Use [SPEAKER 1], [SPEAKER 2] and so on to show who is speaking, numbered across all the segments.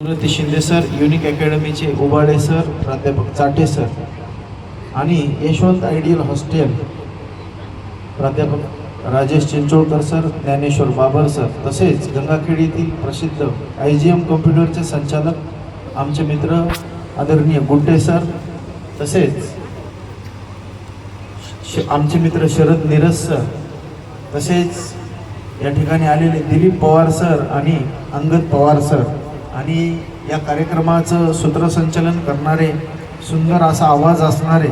[SPEAKER 1] निवृत्ती Shinde sir unique अकॅडमीचे Ubale sir प्राध्यापक Chate sir आणि यशवंत आयडियल हॉस्टेल प्राध्यापक राजेश चिंचोळकर सर ज्ञानेश्वर बाबर सर तसेच गंगाखेड येथील प्रसिद्ध आय जी एम कॉम्प्युटरचे संचालक आमचे मित्र आदरणीय गुड्डे सर तसेच श- आमचे मित्र शरद नीरज सर तसेच या ठिकाणी आलेले दिलीप पवार सर आणि अंगद पवार सर आणि या कार्यक्रमाचं सूत्रसंचलन करणारे सुंदर असा आवाज असणारे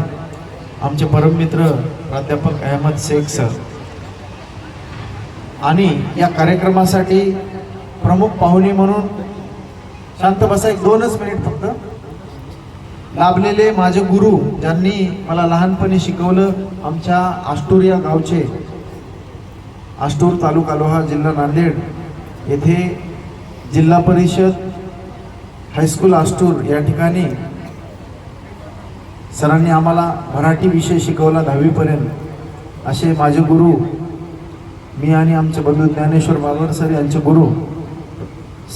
[SPEAKER 1] आमचे परममित्र प्राध्यापक अहमद शेख सर. आणि या कार्यक्रमासाठी प्रमुख पाहुणे म्हणून शांत बसा एक दोनच मिनिट फक्त. लाभलेले माझे गुरु ज्यांनी मला लहानपणी शिकवलं आमच्या आष्टूर या गावचे आष्टूर तालुका लोहा जिल्हा नांदेड येथे जिल्हा परिषद हायस्कूल आष्टूर या ठिकाणी सरांनी आम्हाला मराठी विषय शिकवला दहावीपर्यंत. असे माझे गुरु मी आणि आमचे बंधू ज्ञानेश्वर बाबर सर यांचे गुरु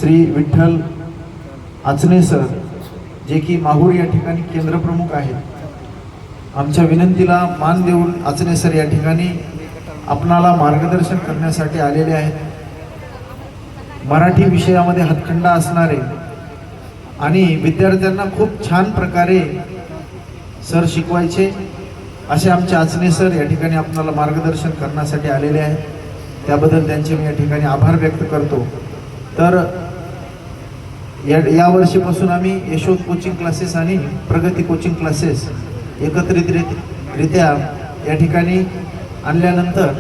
[SPEAKER 1] श्री विठ्ठल आचने सर जे की माहूर या ठिकाणी केंद्रप्रमुख आहेत. आमच्या विनंतीला मान देऊन आचने सर या ठिकाणी आपणाला मार्गदर्शन करण्यासाठी आलेले आहेत. मराठी विषयामध्ये हातखंडा असणारे आणि विद्यार्थ्यांना खूप छान प्रकारे सर शिकवायचे असे आमचे आचने सर या ठिकाणी आपणाला मार्गदर्शन करण्यासाठी आलेले आहेत. त्याबद्दल त्यांचे मी या ठिकाणी आभार व्यक्त करतो. तर या यावर्षीपासून आम्ही यशोद कोचिंग क्लासेस आणि प्रगती कोचिंग क्लासेस एकत्रितरित्या या ठिकाणी आणल्यानंतर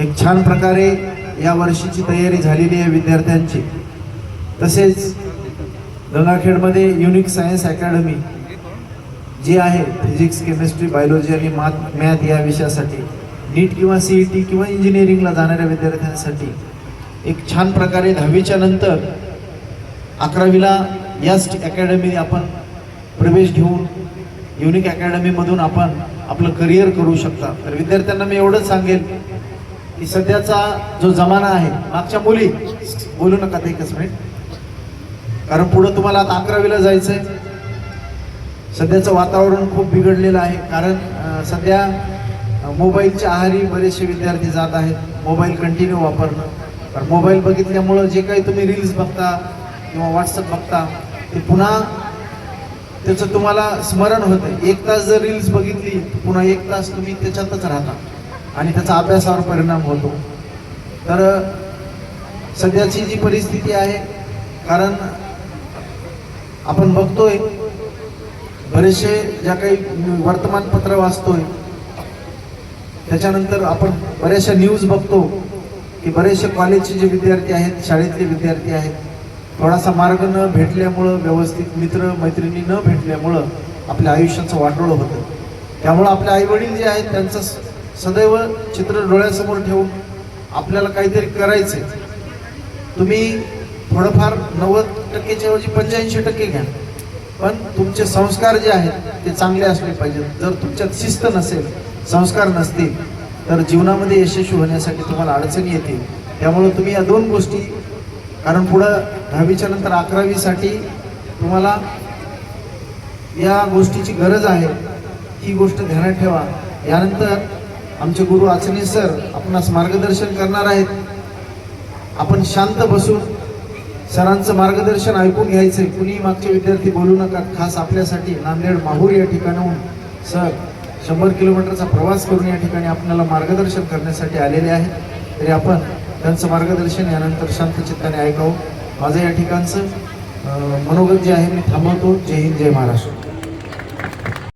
[SPEAKER 1] एक छान प्रकारे या वर्षीची तयारी झालेली आहे विद्यार्थ्यांची. तसेच गंगाखेडमध्ये युनिक सायन्स अकॅडमी जी आहे फिजिक्स केमिस्ट्री बायोलॉजी आणि मॅथ मॅथ या विषयासाठी नीट किंवा सी ई टी किंवा इंजिनिअरिंगला जाणाऱ्या विद्यार्थ्यांसाठी एक छान प्रकारे दहावीच्या नंतर अकरावीला याच अकॅडमी आपण प्रवेश घेऊन युनिक अकॅडमीमधून आपण आपलं करिअर करू शकता. तर विद्यार्थ्यांना मी एवढंच सांगेल की सध्याचा जो जमाना आहे मागच्या मुली बोलू नका ते एकच मिनिट. कारण पुढं तुम्हाला आता अकरावीला जायचं आहे सध्याचं वातावरण खूप बिघडलेलं आहे. कारण सध्या मोबाईलच्या आहारी बरेचसे विद्यार्थी जात आहेत. मोबाईल कंटिन्यू वापरणं. कारण मोबाईल बघितल्यामुळं जे काही तुम्ही रील्स बघता किंवा व्हॉट्सअप बघता ते पुन्हा त्याचं तुम्हाला स्मरण होतं एक तास जर रील्स बघितली पुन्हा एक तास तुम्ही त्याच्यातच राहता. आणि त्याचा अभ्यासावर परिणाम होतो. तर सध्याची जी परिस्थिती आहे कारण आपण बघतोय बरेचसे ज्या काही वर्तमानपत्र वाचतोय त्याच्यानंतर आपण बऱ्याचशा न्यूज बघतो की बरेचसे कॉलेजचे जे विद्यार्थी आहेत शाळेतले विद्यार्थी आहेत थोडासा मार्ग न भेटल्यामुळं व्यवस्थित मित्र मैत्रिणी न भेटल्यामुळं आपल्या आयुष्याचं वाटोळं होतं. त्यामुळं आपले आईवडील जे आहेत त्यांचं सदैव चित्र डोळ्यासमोर ठेवून आपल्याला काहीतरी करायचं तुम्ही थोडंफार नव्वद टक्केच्या ऐवजी पंच्याऐंशी टक्के घ्या. पण तुमचे संस्कार जे आहेत ते चांगले असले पाहिजेत. जर तुमच्यात शिस्त नसेल संस्कार नसतील तर जीवनामध्ये यशस्वी होण्यासाठी तुम्हाला अडचणी येतील. त्यामुळे तुम्ही या दोन गोष्टी कारण पुढं दहावीच्या नंतर अकरावीसाठी तुम्हाला या गोष्टीची गरज आहे. ही गोष्ट ध्यानात ठेवा. यानंतर आमचे गुरु आचने सर आपणास मार्गदर्शन करणार आहेत. आपण शांत बसून सरांचं मार्गदर्शन ऐकून घ्यायचं कुणी मागचे विद्यार्थी बोलू नका खास आपल्यासाठी नांदेड माहूर या ठिकाणाहून. सर शंभर किलोमीटरचा प्रवास करून या ठिकाणी आपल्याला मार्गदर्शन करण्यासाठी आलेले आहेत. तरी आपण त्यांचं मार्गदर्शन यानंतर शांत चित्ताने ऐकावं. माझं या ठिकाणचं मनोगत जे आहे मी थांबवतो. जय हिंद जय महाराष्ट्र.